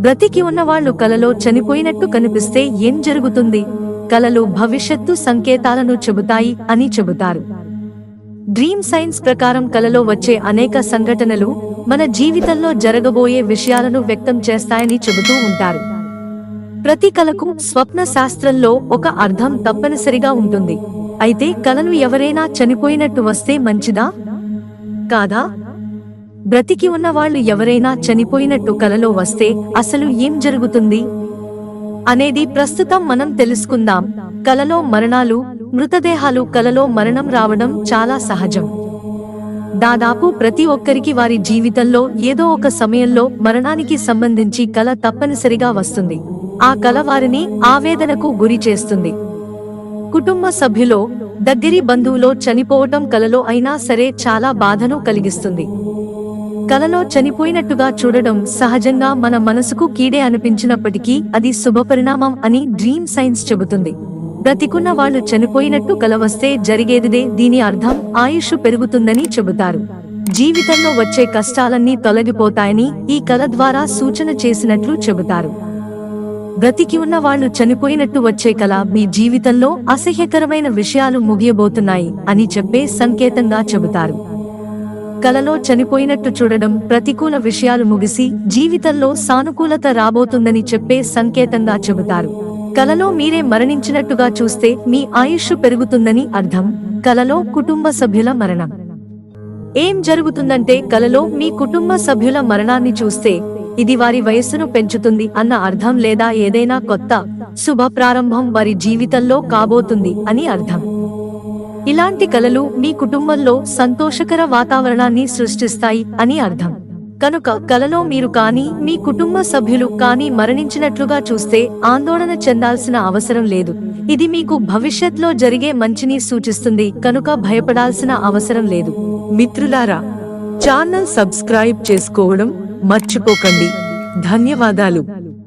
బ్రతికి ఉన్నవాళ్ళు కలలో చనిపోయినట్టు కనిపిస్తే ఏం జరుగుతుంది? కలలు భవిష్యత్తు సంకేతాలను చెబుతాయి అని చెబుతారు. డ్రీమ్ సైన్స్ ప్రకారం కలలో వచ్చే అనేక సంఘటనలు మన జీవితంలో జరగబోయే విషయాలను వ్యక్తం చేస్తాయని చెబుతూ ఉంటారు. ప్రతి కలకు స్వప్న శాస్త్రంలో ఒక అర్థం తప్పనిసరిగా ఉంటుంది. అయితే కలను ఎవరైనా చనిపోయినట్టు వస్తే మంచిదా? కాదా? బ్రతికి ఉన్న వాళ్ళు ఎవరైనా చనిపోయినట్టు కలలో వస్తే అసలు ఏం జరుగుతుంది? అనేది ప్రస్తుతం మనం తెలుసుకుందాం. కలలో మరణాలు మృతదేహాలు కలలో మరణం రావడం చాలా సహజం. దాదాపు ప్రతి ఒక్కరికి వారి జీవితంలో ఏదో ఒక సమయంలో మరణానికి సంబంధించి కల తప్పనిసరిగా వస్తుంది. ఆ కల వారిని ఆవేదనకు గురి చేస్తుంది. కుటుంబ సభ్యులో దగ్గరి బంధువులో చనిపోవటం కలలో అయినా సరే చాలా బాధను కలిగిస్తుంది. కలలో చనిపోయినట్టుగా చూడడం సహజంగా మన మనసుకు కీడే అనిపించినప్పటికీ అది శుభపరిణామం అని డ్రీమ్ సైన్స్ చెబుతుంది. బ్రతికున్న వాళ్ళు చనిపోయినట్టు కల వస్తే జరిగేదిదే దీని అర్థం ఆయుష్ పెరుగుతుందని చెబుతారు. జీవితంలో వచ్చే కష్టాలన్నీ తొలగిపోతాయని ఈ కళ ద్వారా సూచన చేసినట్లు చెబుతారు. బ్రతికి ఉన్న వాళ్ళు చనిపోయినట్టు వచ్చే కల మీ జీవితంలో అసహ్యకరమైన విషయాలు ముగియబోతున్నాయి అని చెప్పే సంకేతంగా చెబుతారు. కలలో చనిపోయినట్టు చూడడం ప్రతికూల విషయాలు ముగిసి జీవితంలో సానుకూలత రాబోతుందని చెప్పే సంకేతంగా చెబుతారు. కలలో మీరే మరణించినట్టుగా చూస్తే మీ ఆయుష్ పెరుగుతుందని అర్థం. కలలో కుటుంబ సభ్యుల మరణం. ఏం జరుగుతుందంటే కలలో మీ కుటుంబ సభ్యుల మరణాన్ని చూస్తే ఇది వారి వయస్సును పెంచుతుంది అన్న అర్థం లేదా ఏదైనా కొత్త శుభ ప్రారంభం వారి జీవితంలో కాబోతుంది అని అర్థం. ఇలాంటి కలలు మీ కుటుంబంలో సంతోషకర వాతావరణాన్ని సృష్టిస్తాయి అని అర్థం. కనుక కలలో మీరు కానీ మీ కుటుంబ సభ్యులు కానీ మరణించినట్లుగా చూస్తే ఆందోళన చెందాల్సిన అవసరం లేదు. ఇది మీకు భవిష్యత్లో జరిగే మంచిని సూచిస్తుంది కనుక భయపడాల్సిన అవసరం లేదు. మిత్రులారా ఛానల్ సబ్స్క్రైబ్ చేసుకోవడం మర్చిపోకండి. ధన్యవాదాలు.